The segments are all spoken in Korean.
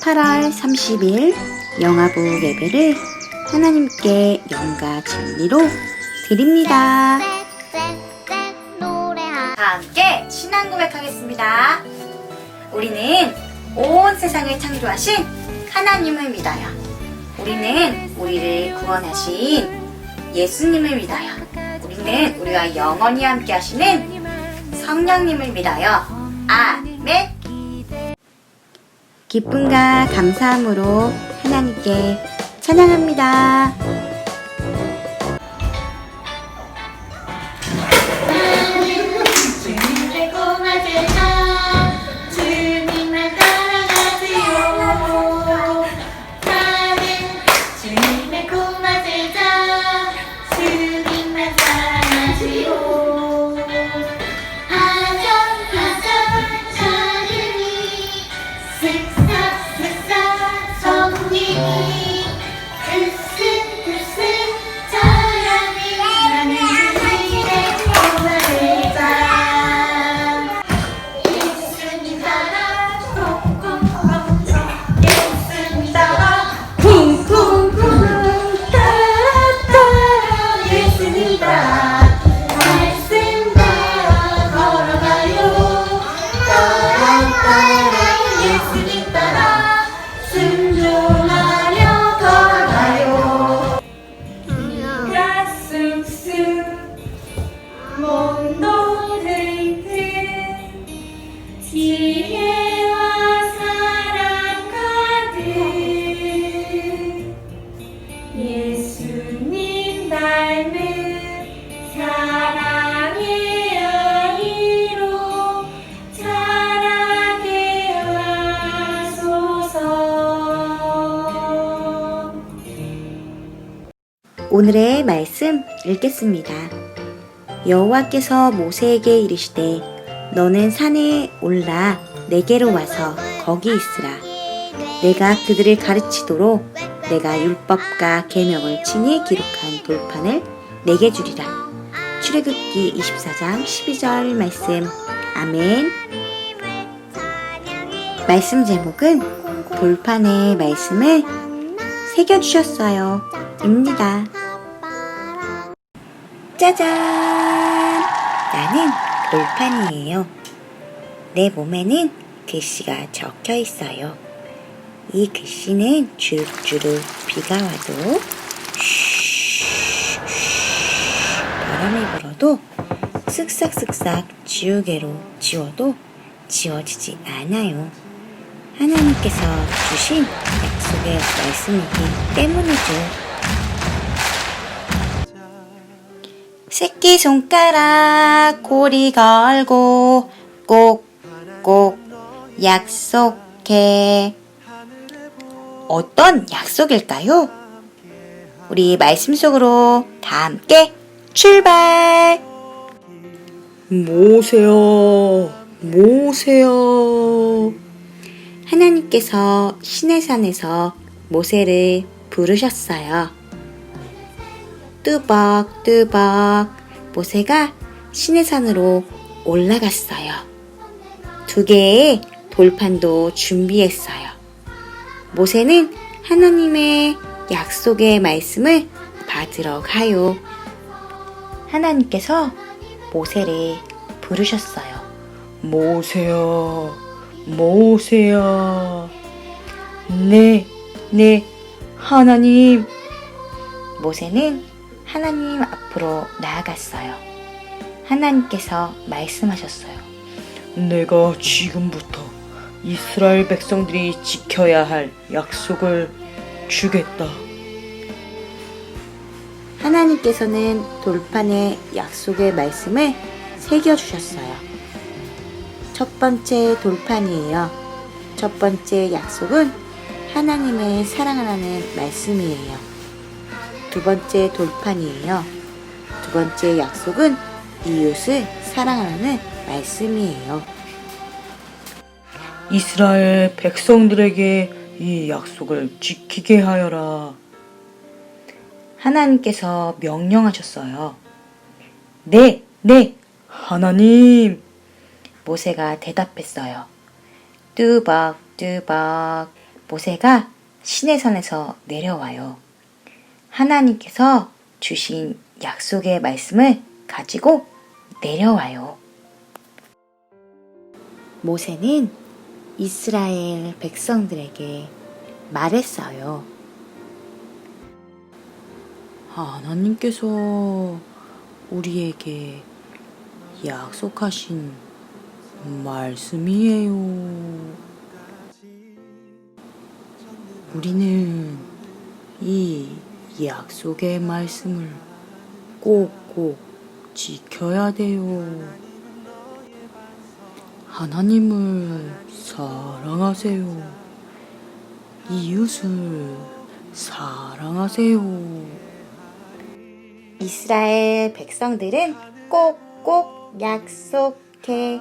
8월 30일 영화부 예배를 하나님께 영과 진리로 드립니다. 다 함께 신앙 고백하겠습니다. 우리는 온 세상을 창조하신 하나님을 믿어요. 우리는 우리를 구원하신 예수님을 믿어요. 우리는 우리와 영원히 함께 하시는 성령님을 믿어요. 아멘. 기쁨과 감사함으로 하나님께 찬양합니다. 주님의 주님의 꼬마들아 주님만 사랑하세요 오늘의 말씀 읽겠습니다. 여호와께서 모세에게 이르시되 너는 산에 올라 내게로 와서 거기 있으라. 내가 그들을 가르치도록 내가 율법과 계명을 친히 기록한 돌판을 내게 주리라. 출애굽기 24장 12절 말씀. 아멘. 말씀 제목은 돌판에 말씀을 새겨 주셨어요. 입니다. 짜잔! 나는 돌판이에요. 내 몸에는 글씨가 적혀 있어요. 이 글씨는 주룩주룩 비가 와도 바람이 불어도 쓱싹쓱싹 지우개로 지워도 지워지지 않아요. 하나님께서 주신 약속의 말씀이기 때문이죠. 새끼 손가락 고리 걸고 꼭꼭 약속해. 어떤 약속일까요? 우리 말씀 속으로 다 함께 출발! 모세요, 모세요. 하나님께서 시내산에서 모세를 부르셨어요. 뚜벅뚜벅 모세가 시내산으로 올라갔어요. 두 개의 돌판도 준비했어요. 모세는 하나님의 약속의 말씀을 받으러 가요. 하나님께서 모세를 부르셨어요. 모세야, 모세야. 네, 네, 하나님. 모세는 하나님 앞으로 나아갔어요. 하나님께서 말씀하셨어요. 내가 지금부터 이스라엘 백성들이 지켜야 할 약속을 주겠다. 하나님께서는 돌판에 약속의 말씀을 새겨주셨어요. 첫 번째 돌판이에요. 첫 번째 약속은 하나님의 사랑하라는 말씀이에요. 두 번째 돌판이에요. 두 번째 약속은 이웃을 사랑하라는 말씀이에요. 이스라엘 백성들에게 이 약속을 지키게 하여라. 하나님께서 명령하셨어요. 네, 네, 하나님. 모세가 대답했어요. 뚜벅뚜벅 모세가 시내산에서 내려와요. 하나님께서 주신 약속의 말씀을 가지고 내려와요. 모세는 이스라엘 백성들에게 말했어요. 하나님께서 우리에게 약속하신 말씀이에요. 우리는 이 약속의 말씀을 꼭꼭 지켜야 돼요. 하나님을 사랑하세요. 이웃을 사랑하세요. 이스라엘 백성들은 꼭꼭 약속해,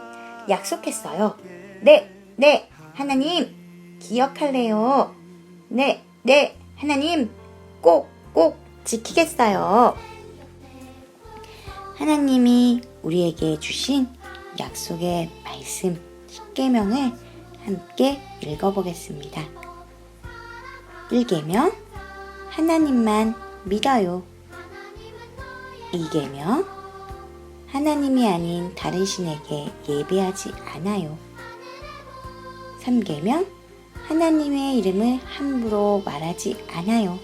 약속했어요. 네, 네, 하나님, 기억할래요. 네, 네, 하나님, 꼭 꼭 지키겠어요. 하나님이 우리에게 주신 약속의 말씀, 10계명을 함께 읽어보겠습니다. 1계명, 하나님만 믿어요. 2계명 하나님이 아닌 다른 신에게 예배하지 않아요. 3계명 하나님의 이름을 함부로 말하지 않아요.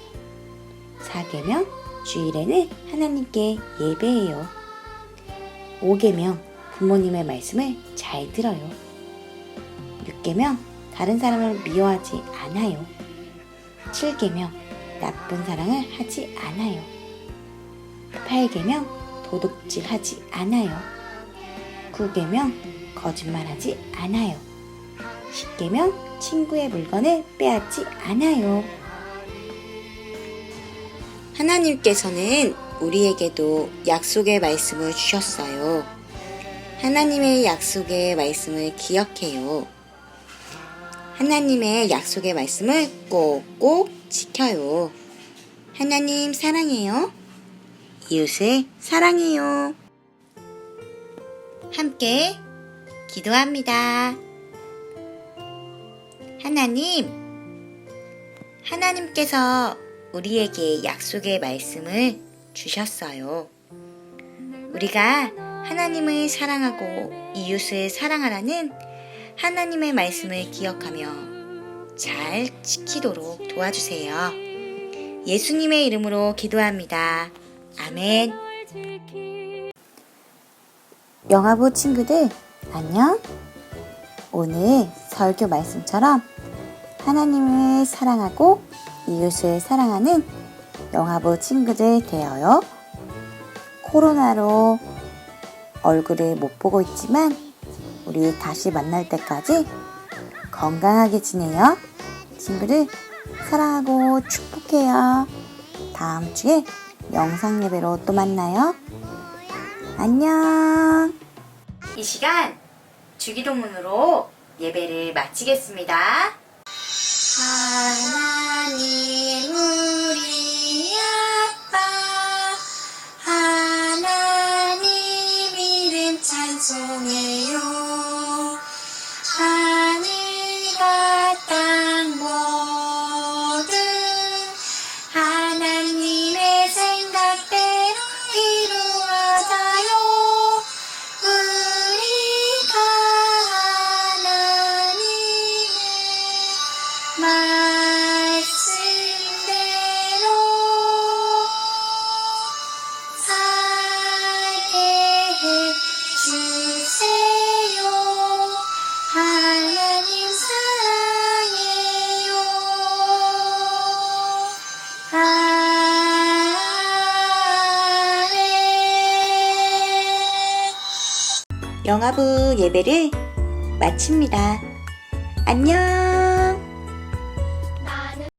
4계명 주일에는 하나님께 예배해요. 5계명 부모님의 말씀을 잘 들어요. 6계명 다른 사람을 미워하지 않아요. 7계명 나쁜 사랑을 하지 않아요. 8계명 도둑질 하지 않아요. 9계명 거짓말하지 않아요. 10계명 친구의 물건을 빼앗지 않아요. 하나님께서는 우리에게도 약속의 말씀을 주셨어요. 하나님의 약속의 말씀을 기억해요. 하나님의 약속의 말씀을 꼭꼭 지켜요. 하나님 사랑해요. 이웃을 사랑해요. 함께 기도합니다. 하나님, 하나님께서 우리에게 약속의 말씀을 주셨어요. 우리가 하나님을 사랑하고 이웃을 사랑하라는 하나님의 말씀을 기억하며 잘 지키도록 도와주세요. 예수님의 이름으로 기도합니다. 아멘. 영화부 친구들, 안녕? 오늘 설교 말씀처럼 하나님을 사랑하고 이웃을 사랑하는 영화부 친구들 되어요. 코로나로 얼굴을 못 보고 있지만 우리 다시 만날 때까지 건강하게 지내요. 친구들 사랑하고 축복해요. 다음 주에 영상 예배로 또 만나요. 안녕. 이 시간 주기도문으로 예배를 마치겠습니다. 하나 님 영화부 예배를 마칩니다. 안녕!